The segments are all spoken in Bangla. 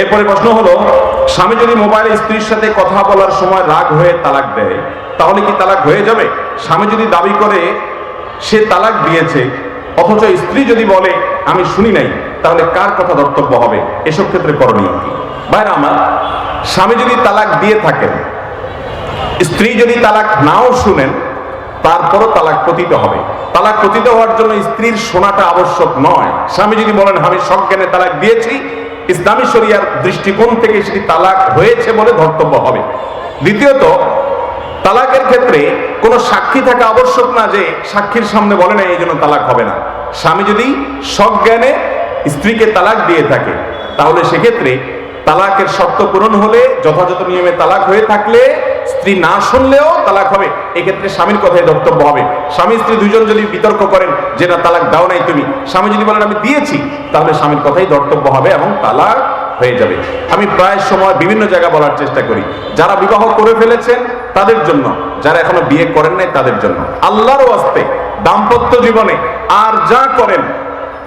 এরপরে প্রশ্ন হলো, স্বামী যদি মোবাইলে স্ত্রীর সাথে কথা বলার সময় রাগ হয়ে তালাক দেয়, তাহলে কি তালাক হয়ে যাবে? স্বামী যদি দাবি করে, সে তালাক দিয়েছে, অথচ স্ত্রী যদি বলে, আমি শুনি নাই তাহলে কার কথা ধর্তব্য হবে? এসব ক্ষেত্রে করণীয় কি? ভাইরা আমার, স্বামী যদি তালাক দিয়ে থাকেন, স্ত্রী যদি তালাক নাও শুনেন, তারপরও তালাক পতিত হবে। তালাক পতিত হওয়ার জন্য স্ত্রীর শোনাটা আবশ্যক নয়। স্বামী যদি বলেন, আমি সজ্ঞানে তালাক দিয়েছি ইসলামী শরিয়ার দৃষ্টিকোণ থেকে সেটি তালাক হয়েছে বলে ধর্তব্য হবে। দ্বিতীয়ত, তালাকের ক্ষেত্রে কোনো সাক্ষী থাকা আবশ্যক না যে সাক্ষীর সামনে বলে না, এই জন্য তালাক হবে না। স্বামী যদি সজ্ঞানে স্ত্রীকে তালাক দিয়ে থাকে, তাহলে সেক্ষেত্রে তালাকের শর্ত পূরণ হলে যথাযথ নিয়মে তালাক হয়ে থাকলে স্ত্রী না শুনলেও তালাক হবে, এক্ষেত্রে স্বামীর কথাই ধর্তব্য হবে। স্বামী স্ত্রী দুজন যদি বিতর্ক করেন যে না তালাক দাও নাই তুমি, স্বামী যদি বলেন আমি দিয়েছি, তাহলে স্বামীর কথাই ধর্তব্য হবে এবং তালাক হয়ে যাবে। আমি প্রায় সময় বিভিন্ন জায়গা বলার চেষ্টা করি। যারা বিবাহ করে ফেলেছেন, তাদের জন্য, যারা এখনও বিয়ে করেন নাই, তাদের জন্য। আল্লাহর ওয়াস্তে, দাম্পত্য জীবনে আর যা করেন,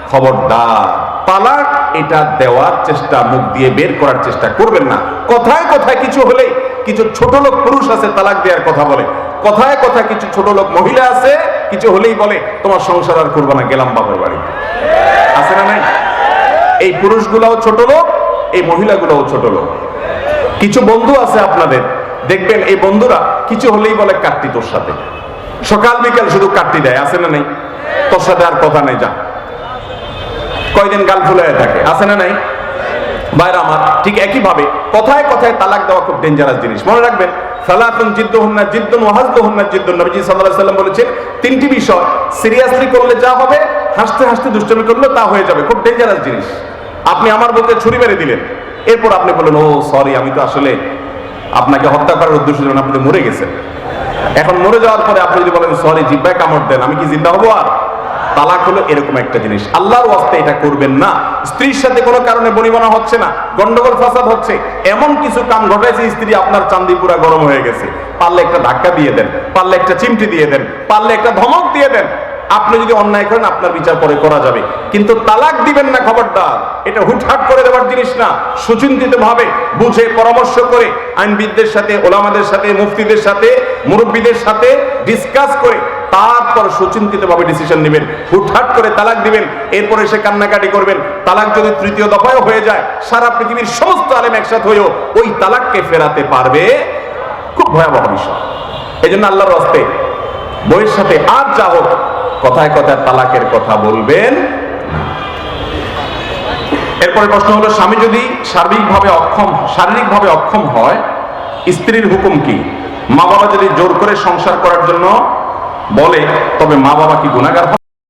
খবরদার। তালাক এটা দেওয়ার চেষ্টা, মুখ দিয়ে বের করার চেষ্টা করবেন না। কথায় কথায় কিছু হলেই কিছু ছোট লোক পুরুষ আছে, তালাক দেওয়ার কথা বলে। কথায় কথায় কিছু ছোট লোক মহিলা আছে, কিছু হলেই বলে, তোমার সংসার আর করব না, গেলাম বাবার বাড়ি। আছে না নাই? এই পুরুষগুলাও ছোট লোক, এই মহিলাগুলোও ছোট লোক। কিছু বন্ধু আছে আপনাদের, দেখবেন এই বন্ধুরা কিছু হলেই বলে, কাটতি তোর সাথে। সকাল, বিকাল শুধু কাটতি দেয়, আছে না নাই? তোর সাথে আর কথা নেই, যা। কয়দিন গাল ফুলে থাকে, আছে না নাই? বাইরে আমার ঠিক একই ভাবে কথায় কথায় তালাক দেওয়া খুব ডেঞ্জারাস জিনিস। মনে রাখবেন, সালাতুন জিদ্দুহুন্না জিদ্দুন ওয়াহাজদুহুন্না জিদ্দুন। নবীজি সাল্লাল্লাহু সাল্লাম বলেছেন, তিনটি বিষয়, সিরিয়াসলি করলে যা হবে, হাসতে হাসতে দুষ্টমি করলে তা হয়ে যাবে। খুব ডেঞ্জারাস জিনিস। আপনি আমার বুকে ছুরি মেরে দিলেন। এরপর আপনি বললেন, ও সরি আমি তো আসলে আপনাকে হত্যা করার উদ্দেশ্য ছিল আপনি মরে গেছেন। এখন মরে যাওয়ার পরে আপনি যদি বলেন, সরি, জিব্বায় কামড় দেন, আমি কি জিন্দা হব আর? তালাক হলো এরকম একটা জিনিস। আল্লাহর ওয়াস্তে এটা করবেন না। স্ত্রীর সাথে কোনো কারণে বনিবনা হচ্ছে না, গন্ডগোল, ফাসাদ হচ্ছে। এমন কিছু কাম ঘটাইছে স্ত্রী আপনার চান্দি পুরা গরম হয়ে গেছে। পারলে একটা ধাক্কা দিয়ে দেন, পারলে একটা চিমটি দিয়ে দেন, পারলে একটা ধমক দিয়ে দেন। আপনি যদি অন্যায় করেন, আপনার বিচার পরে করা যাবে। কিন্তু তালাক দিবেন না খবরদার। এটা হুটহাট করে দেওয়ার জিনিস না। সুচিন্তিত ভাবে বুঝে, পরামর্শ করে, আইনবিদদের সাথে, ওলামাদের সাথে, মুফতিদের সাথে, মুরব্বীদের সাথে ডিসকাস করে তারপর সুচিন্তিত ভাবে ডিসিশন নেবেন। হুটহাট করে তালাক দিবেন, এরপরে সে কান্নাকাটি করবেন। তালাক যদি তৃতীয় দফায় হয়ে যায়, সারা পৃথিবীর সমস্ত আলেম একসাথে হয়েও ওই তালাককে ফেরাতে পারবে? খুব ভয়াবহ বিষয়। এই জন্য আল্লাহর হস্তে বইয়ের সাথে আর যা হোক, কথায় কথায় তালাকের কথা বলবেন এরপরে প্রশ্ন হলো, স্বামী যদি সার্বিকভাবে অক্ষম, শারীরিকভাবে অক্ষম হয়, স্ত্রীর হুকুম কি? মা বাবা যদি জোর করে সংসার করার জন্য বলে তবে মা বাবা কি গুণাগার